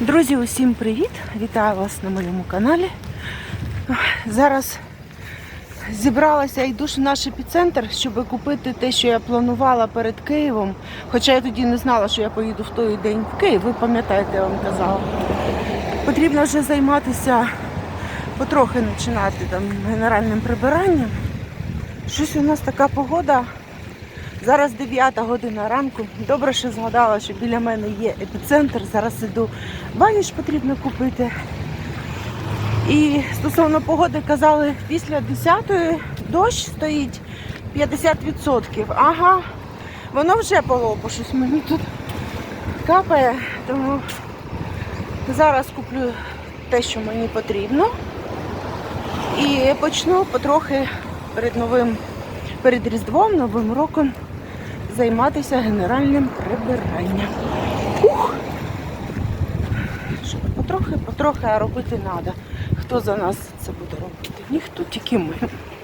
Друзі, усім привіт! Вітаю вас на моєму каналі. Зараз зібралася, йду в наш епіцентр, щоб купити те, що я планувала перед Києвом. Хоча я тоді не знала, що я поїду в той день в Київ. Ви пам'ятаєте, я вам казала. Потрібно вже займатися, потрохи починати там генеральним прибиранням. Щось у нас така погода. Зараз 9 година ранку. Добре, що згадала, що біля мене є епіцентр. Зараз іду ваніш потрібно купити. І стосовно погоди казали, після 10-ї дощ стоїть 50%. Ага, воно вже полопо, щось мені тут капає, тому зараз куплю те, що мені потрібно. І почну потрохи перед новим, перед Різдвом, Новим роком займатися генеральним прибиранням. Ух! Потрохи, потрохи, а робити треба. Хто за нас це буде робити? Ніхто, тільки ми.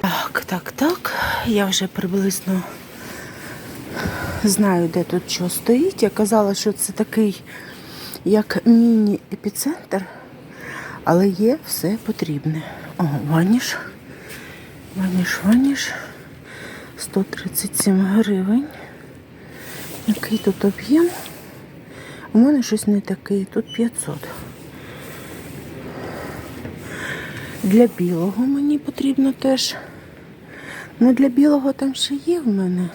Так, так, так. Я вже приблизно знаю, де тут що стоїть. Я казала, що це такий як міні-епіцентр, але є все потрібне. О, ваніш. Ваніш, ваніш. 137 гривень. Який тут об'єм? У мене щось не такий, тут 500. Для білого мені потрібно теж. Ну, для білого там ще є в мене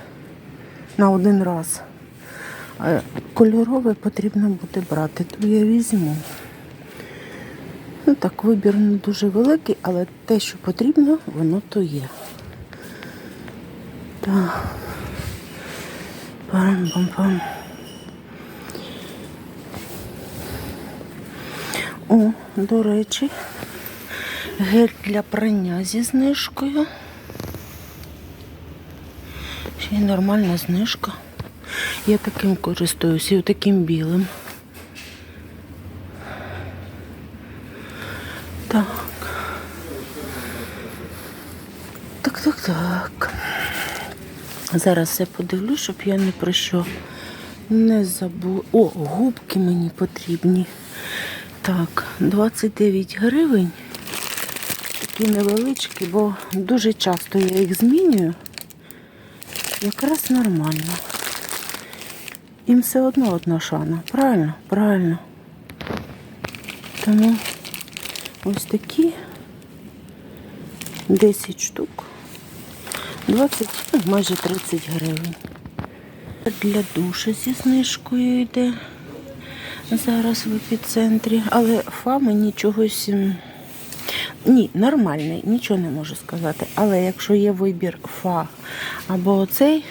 на один раз. Кольорове потрібно буде брати, то я візьму. Ну так, вибір не дуже великий, але те, що потрібно, воно то є. Так. Пам-пам-пам. О, до речі, гель для прання зі знижкою. Ще й нормальна знижка. Я таким користуюся і таким білим. Так. Так, так, так. Зараз все подивлю, щоб я не про що не забула. О, губки мені потрібні. Так, 29 гривень. Такі невеличкі, бо дуже часто я їх змінюю. Якраз нормально. Їм все одно одна шана. Правильно? Правильно. Тому ось такі 10 штук. 20, ну, майже 30 гривень. Для душу зі знижкою йде зараз в епіцентрі, але фа мені чогось. Ні, нормальний, нічого не можу сказати. Але якщо є вибір фа або оцей,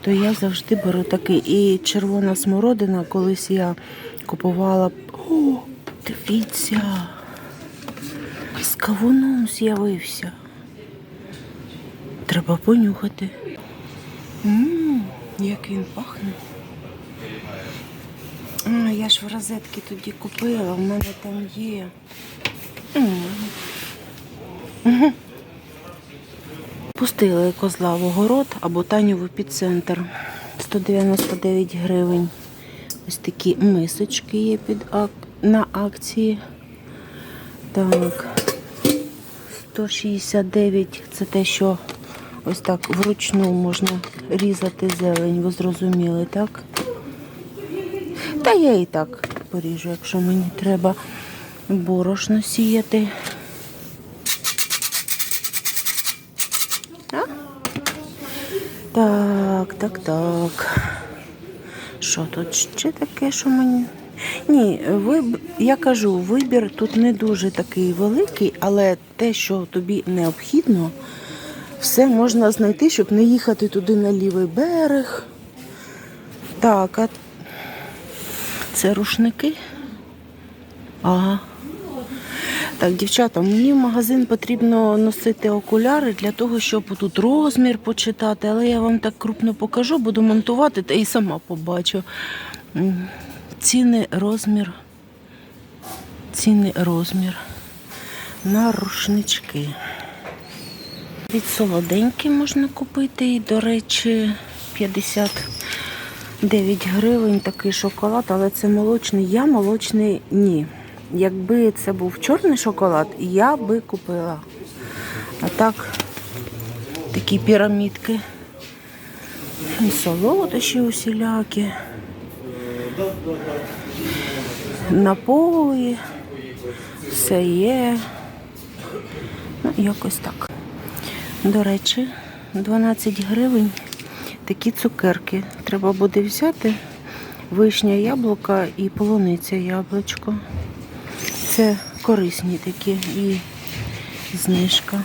то я завжди беру такий. І червона смородина, колись я купувала. О, дивіться, з кавуном з'явився. Треба понюхати. Ммм, як він пахне. А, я ж в розетки тоді купила, в мене там є. М. Пустили козла в огород або Таню в епіцентр. 199 гривень. Ось такі мисочки є під ак... на акції. Так. 169 це те, що ось так вручну можна різати зелень, ви зрозуміли, так? Та я і так поріжу, якщо мені треба борошно сіяти. А? Так, так, так. Що тут ще таке, що мені. Ні, виб... я кажу, вибір тут не дуже такий великий, але те, що тобі необхідно, все можна знайти, щоб не їхати туди на лівий берег. Так, а це рушники. Ага. Так, дівчата, мені в магазин потрібно носити окуляри для того, щоб тут розмір почитати, але я вам так крупно покажу, буду монтувати та і сама побачу. Ціни, розмір. Ціни, розмір. На рушнички. Від солоденькі можна купити і, до речі, 50 9 гривень такий шоколад, але це молочний. Я молочний ні. Якби це був чорний шоколад, я би купила. А так, такі пірамідки. Солодощі усілякі. Напої. Все є. Ну, якось так. До речі, 12 гривень такі цукерки. Треба буде взяти вишня яблука і полуниця яблучко. Це корисні такі і знижка.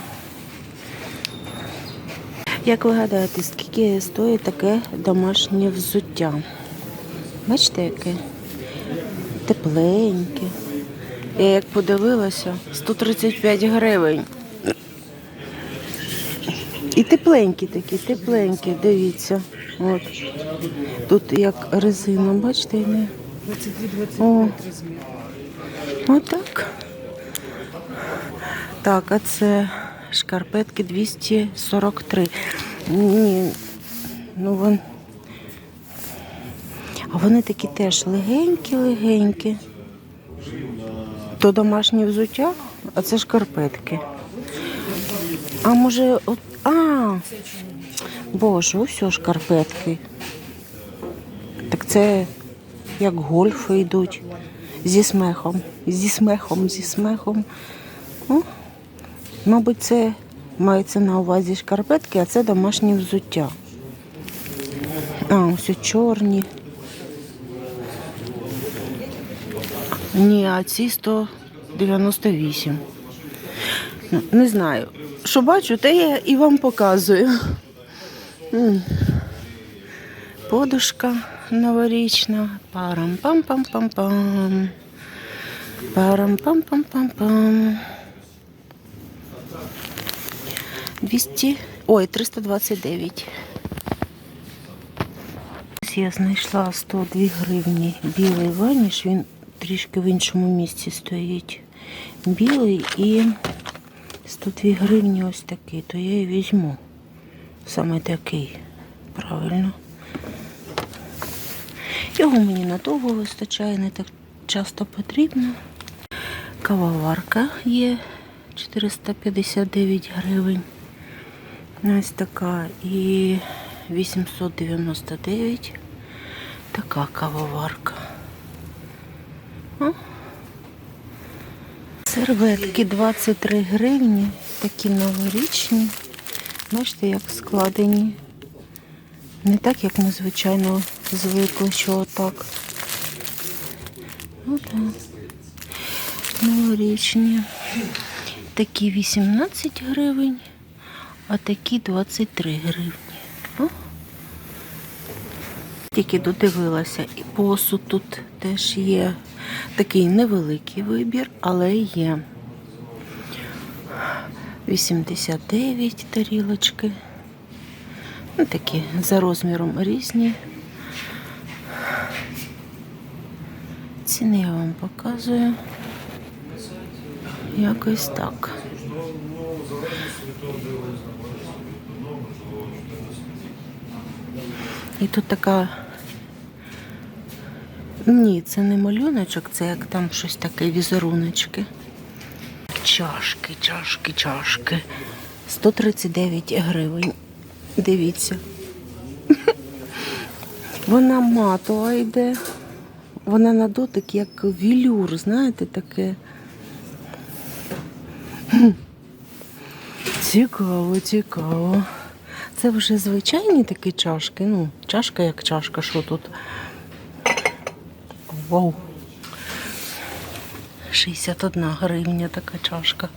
Як ви гадаєте, скільки стоїть таке домашнє взуття? Бачите, яке? Тепленьке. Я як подивилася, 135 гривень. І тепленькі такі, тепленькі, дивіться. От. Тут як резина, бачите, йде? 22-25 розмір. Отак. Так, а це шкарпетки 243. Ні, ну вон. А вони такі теж легенькі-легенькі. То домашнє взуття, а це шкарпетки. А може, от. А! Боже, ось шкарпетки. Так це як гольфи йдуть. Зі смехом. Зі смехом, зі смехом. О, мабуть, це мається на увазі шкарпетки, а це домашнє взуття. А, ось чорні. Ні, а ці 198. Ну, Не знаю. Що бачу, те я і вам показую. Подушка новорічна. Парам-пам-пам-пам-пам. Парам-пам-пам-пам-пам. 200, ой, 329. Ось Я знайшла 102 гривні. Білий ваніш, він трішки в іншому місці стоїть. Білий і 102 гривні ось такий, то я і візьму. Саме такий. Правильно. Його мені надовго вистачає, не так часто потрібно. Кавоварка є 459 гривень. Ось така і 899. Така кавоварка. О. Серветки 23 гривні, такі новорічні. Бачите, як складені. Не так, як ми звичайно звикли, що отак. Отак. Новорічні. Такі 18 гривень, а такі 23 гривні. О. Тільки додивилася, і посуд тут теж є. Такий невеликий вибір, але є. 89 тарілочки. Ну, такі за розміром різні. Ціни я вам показую. Якось так. І тут така. Ні, це не малюночок, це як там щось таке візеруночки. Чашки, чашки, чашки. 139 гривень. Дивіться. Вона матова йде. Вона на дотик як вілюр, знаєте, таке. Цікаво, цікаво. Це вже звичайні такі чашки. Ну, чашка як чашка, що тут. Вау. 61 гривня така чашка.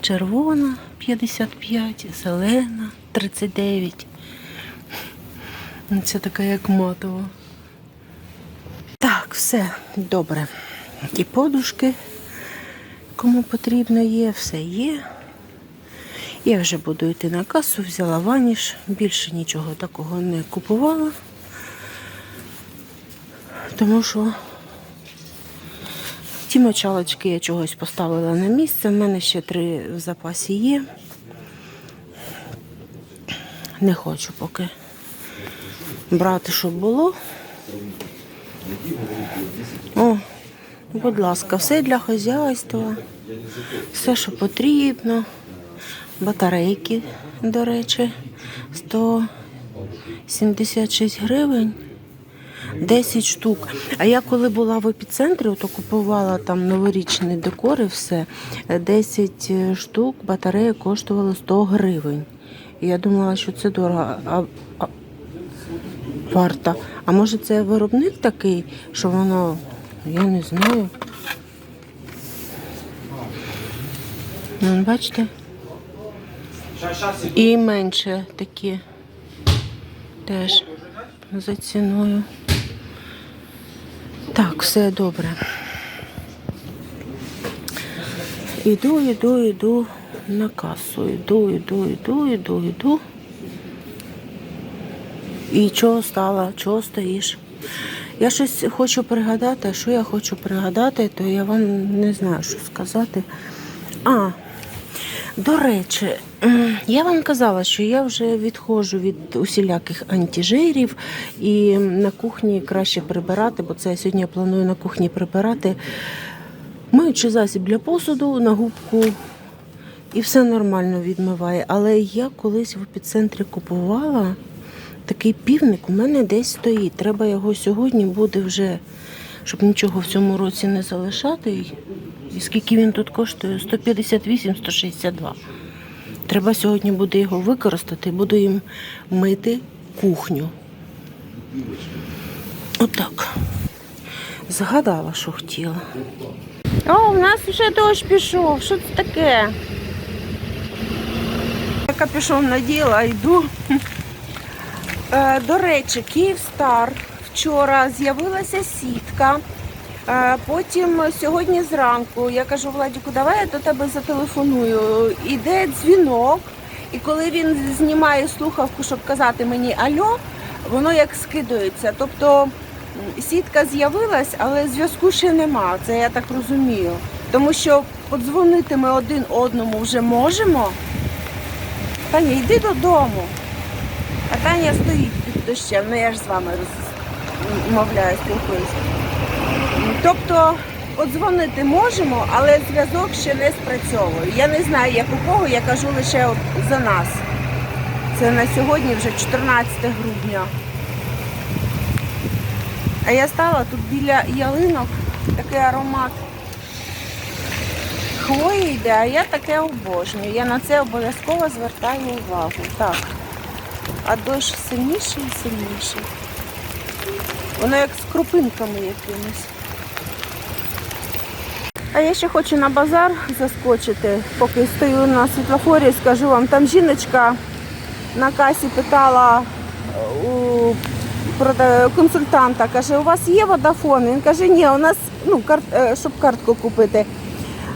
Червона 55, зелена 39. Ну, Це така як матова. Так, все добре. І подушки, кому потрібно є, все є. Я вже буду йти на касу, взяла ваніш, більше нічого такого не купувала. Тому що ті мочалочки я чогось поставила на місце. У мене ще три в запасі є. Не хочу поки брати, щоб було. О, будь ласка, все для хазяйства, все, що потрібно. Батарейки, до речі, 176 гривень. 10 штук. А я коли була в епіцентрі, то купувала там новорічний декор і все. 10 штук батареї коштували 100 гривень. Я думала, що це дорого. А, а, варто. А може це виробник такий, що воно, я не знаю. Ну, бачите? І менше такі теж за ціною. Так, все добре. Іду, іду, іду на касу. Іду, іду, іду, іду, іду. І чого стала? Чого стоїш? Я щось хочу пригадати, а що я хочу пригадати, то я вам не знаю, що сказати. А, до речі, я вам казала, що я вже відходжу від усіляких антижирів і на кухні краще прибирати, бо це я сьогодні планую на кухні прибирати миючий засіб для посуду на губку. І все нормально відмиває. Але я колись в епіцентрі купувала такий півник, у мене десь стоїть. Треба його сьогодні буде вже, щоб нічого в цьому році не залишати. І скільки він тут коштує? 158-162. Треба сьогодні буде його використати, буду їм мити кухню. Отак. Згадала, що хотіла. О, у нас вже дощ пішов. Що це таке? Я капюшон наділа, йду. Е, До речі, Київстар вчора з'явилася сітка. Потім сьогодні зранку я кажу Владіку, давай я до тебе зателефоную. Іде дзвінок, і коли він знімає слухавку, щоб казати мені альо, воно як скидується. Тобто сітка з'явилась, але зв'язку ще нема. Це я так розумію. Тому що подзвонити ми один одному вже можемо. Таня, йди додому. А Таня стоїть під дощем, ну я ж з вами розмовляю, спілкуюся. Тобто подзвонити можемо, але зв'язок ще не спрацьовує. Я не знаю, як у кого, я кажу лише за нас. Це на сьогодні вже 14 грудня. А я стала тут біля ялинок, такий аромат хвої йде, а я таке обожнюю. Я на це обов'язково звертаю увагу. Так. А дощ сильніший і сильніший. Воно як з крупинками якимись. А я ще хочу на базар заскочити, поки стою на світлофорі, скажу вам, там жіночка на касі питала е, у консультанта, каже, у вас є водафон? Він каже, ні, у нас, ну, карт, е, щоб картку купити.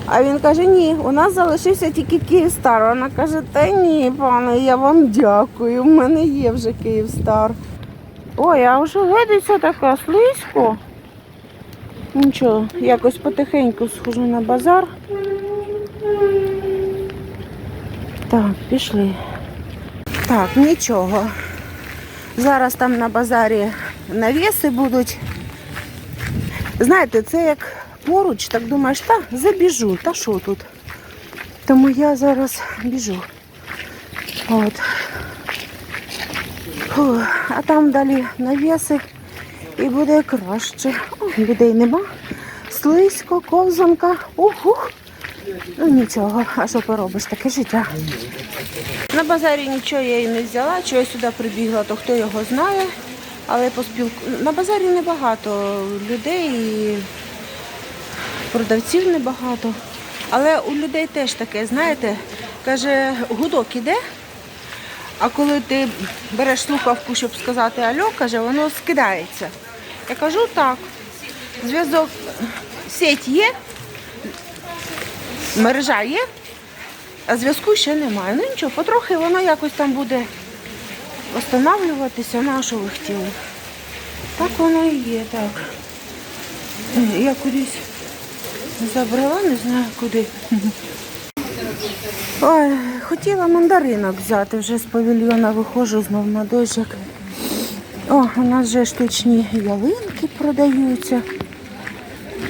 А він каже, ні, у нас залишився тільки Київстар. Вона каже, та ні, пане, я вам дякую. У мене є вже Київстар. Ой, а вже видиться така слизько. Нічого, якось потихеньку схожу на базар. Так, пішли. Так, нічого. Зараз там на базарі навіси будуть. Знаєте, це як поруч, так думаєш, та забіжу, та що тут? Тому я зараз біжу. От. Фу, а там далі навіси і буде краще. О, людей нема. Слизько, ковзанка. Ух-ух. Ну нічого, а що поробиш, таке життя. На базарі нічого я і не взяла, чого я сюди прибігла, то хто його знає. Але поспілку... на базарі небагато людей і продавців небагато. Але у людей теж таке, знаєте, каже, гудок іде, а коли ти береш слухавку, щоб сказати альо, каже, воно скидається. Я кажу так, зв'язок, сеть є, мережа є, а зв'язку ще немає. Ну нічого, потрохи воно якось там буде встановлюватися, ну а що ви хотіли. Так воно і є, так. Я кудись забрала, не знаю куди. Ой, хотіла мандаринок взяти, вже з павільйона виходжу знов на дощик. О, у нас вже штучні ялинки продаються.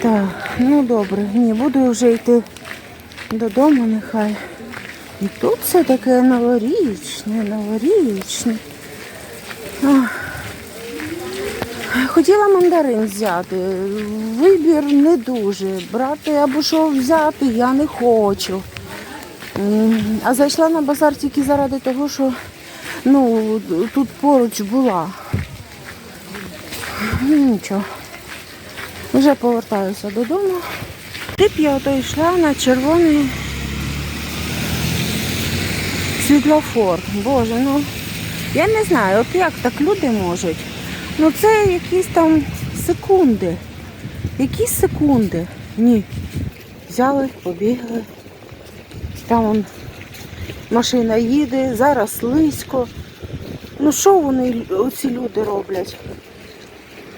Так, ну добре, ні, буду вже йти додому нехай. І тут все таке новорічне, новорічне. О. Хотіла мандарин взяти. Вибір не дуже. Брати або що взяти я не хочу. А зайшла на базар тільки заради того, що ну, тут поруч була. Ну, Нічого. Вже повертаюся додому. Тип я ото йшла на червоний світлофор. Боже, ну я не знаю, от як так люди можуть. Ну це якісь там секунди. Якісь секунди. Ні. Взяли, побігли. Там он машина їде, зараз слизько. Ну що вони, оці люди роблять?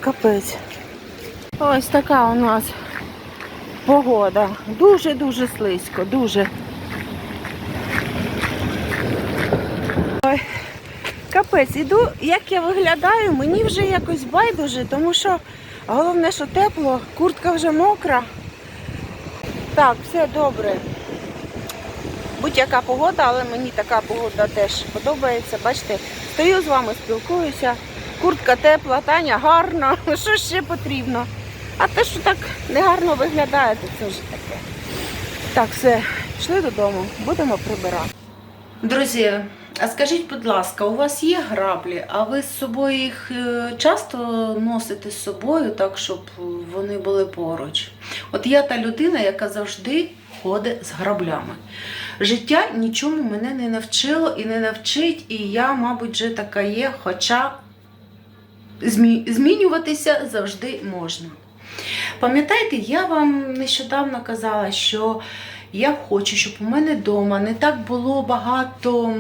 Капець. Ось така у нас погода. Дуже-дуже слизько, дуже. Ой, капець, іду, як я виглядаю, мені вже якось байдуже, тому що головне, що тепло, куртка вже мокра. Так, все добре. Будь-яка погода, але мені така погода теж подобається. Бачите, стою з вами, спілкуюся. Куртка тепла, Таня гарна. Що ще потрібно? А те, що так негарно виглядає, то це вже таке. Так, все, пішли додому, будемо прибирати. Друзі, а скажіть, будь ласка, у вас є граблі, а ви з собою їх е, часто носите з собою, так, щоб вони були поруч? От я та людина, яка завжди ходить з граблями. Життя нічому мене не навчило і не навчить, і я, мабуть, вже така є, хоча змінюватися завжди можна. Пам'ятаєте, я вам нещодавно казала, що я хочу, щоб у мене вдома не так було багато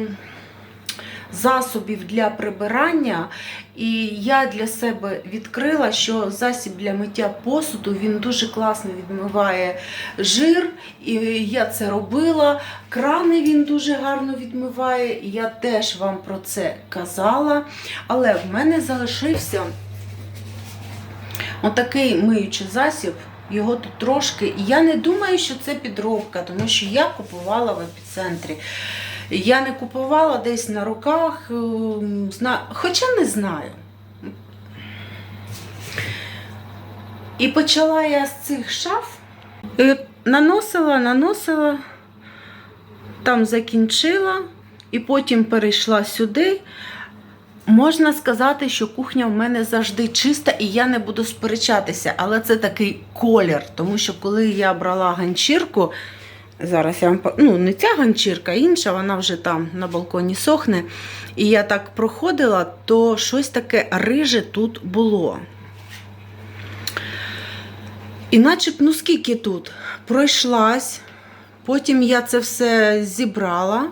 засобів для прибирання, і я для себе відкрила, що засіб для миття посуду він дуже класно відмиває жир, і я це робила. Крани він дуже гарно відмиває, і я теж вам про це казала. Але в мене залишився отакий миючий засіб. Його тут трошки. І я не думаю, що це підробка, тому що я купувала в епіцентрі. Я не купувала десь на руках, ем, хоча не знаю. І почала я з цих шаф. І наносила, наносила, там закінчила, і потім перейшла сюди. Можна сказати, що кухня в мене завжди чиста, і я не буду сперечатися, але це такий колір. Тому що коли я брала ганчірку, зараз я вам ну, не ця ганчірка, інша, вона вже там на балконі сохне. І я так проходила, то щось таке риже тут було. І наче б, ну скільки тут? Пройшлась, потім я це все зібрала.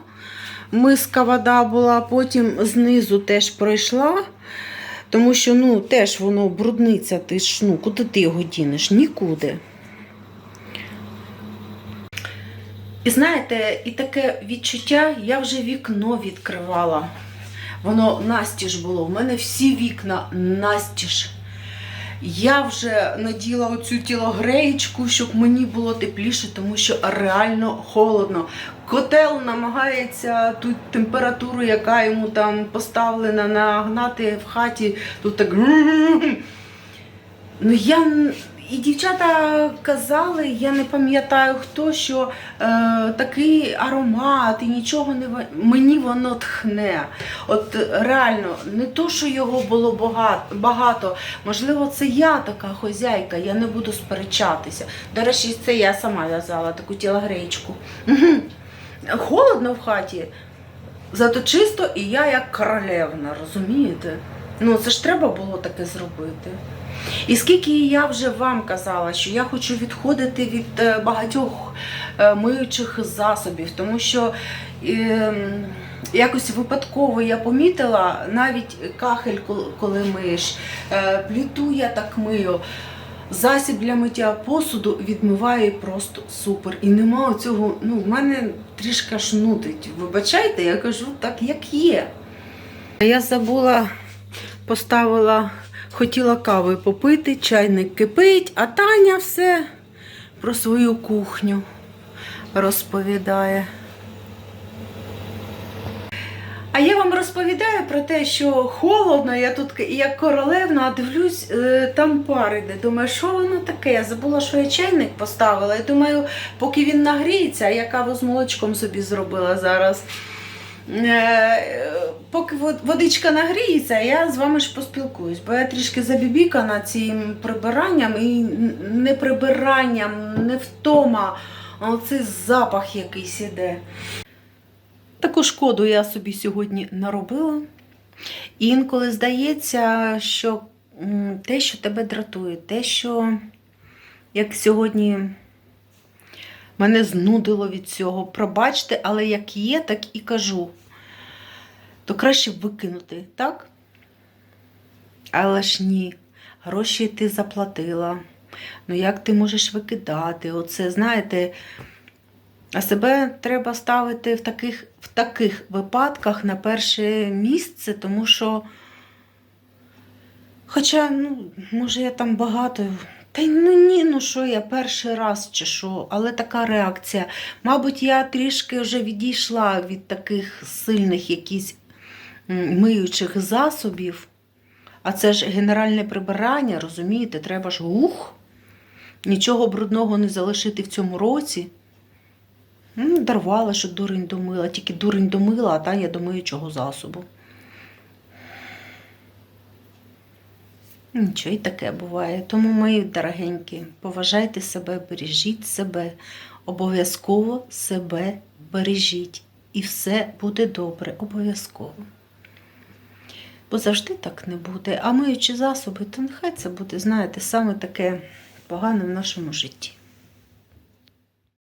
Миска вода була, потім знизу теж пройшла, тому що ну, теж воно брудниця, ти ж, ну, куди ти його дінеш? Нікуди. І знаєте, і таке відчуття, я вже вікно відкривала. Воно настіж було. У мене всі вікна настіж. Я вже наділа оцю тілогреєчку, щоб мені було тепліше, тому що реально холодно. Котел намагається ту температуру, яка йому там поставлена, нагнати в хаті. Тут так. Ну я і дівчата казали, я не пам'ятаю хто, що е, такий аромат і нічого не мені воно тхне. От реально, не то, що його було багато. Можливо, це я така хозяйка, я не буду сперечатися. До речі, це я сама в'язала таку тілогреєчку. Мгм. Холодно в хаті, зато чисто і я як королевна, розумієте? Ну, це ж треба було таке зробити. І скільки я вже вам казала, що я хочу відходити від е, багатьох е, миючих засобів, тому що ем, якось випадково я помітила навіть кахель, коли миєш, е, пліту я так мию. Засіб для миття посуду відмиває просто супер. І нема цього, ну, в мене трішки аж нудить. Вибачайте, я кажу так, як є. Я забула Поставила, хотіла кави попити, чайник кипить, а Таня все про свою кухню розповідає. А я вам розповідаю про те, що холодно, я тут як королевна, а дивлюсь, е, там пар іде. Думаю, що воно таке? Я забула, що я чайник поставила. І думаю, поки він нагріється, я каву з молочком собі зробила зараз. Поки водичка нагріється, я з вами ж поспілкуюсь, бо я трішки забібікана цим прибиранням і не прибиранням, не втома, а оцей запах якийсь іде. Таку шкоду я собі сьогодні наробила. І інколи здається, що те, що тебе дратує, те, що як сьогодні мене знудило від цього, пробачте, але як є, так і кажу. То краще викинути, так? Але ж ні, гроші ти заплатила. Ну як ти можеш викидати? Оце, знаєте, а себе треба ставити в таких, в таких випадках на перше місце, тому що, хоча, ну, може, я там багато. Та й ну ні, ну що я перший раз чи що, але така реакція. Мабуть, я трішки вже відійшла від таких сильних якісь миючих засобів. А це ж генеральне прибирання, розумієте, треба ж ух, нічого брудного не залишити в цьому році. Ну, дарувала, що дурень домила, тільки дурень домила, а Таня до миючого засобу. Нічого, і таке буває. Тому, мої дорогенькі, поважайте себе, бережіть себе, обов'язково себе бережіть. І все буде добре, обов'язково. Бо завжди так не буде. А миючі засоби, то нехай це буде, знаєте, саме таке погане в нашому житті.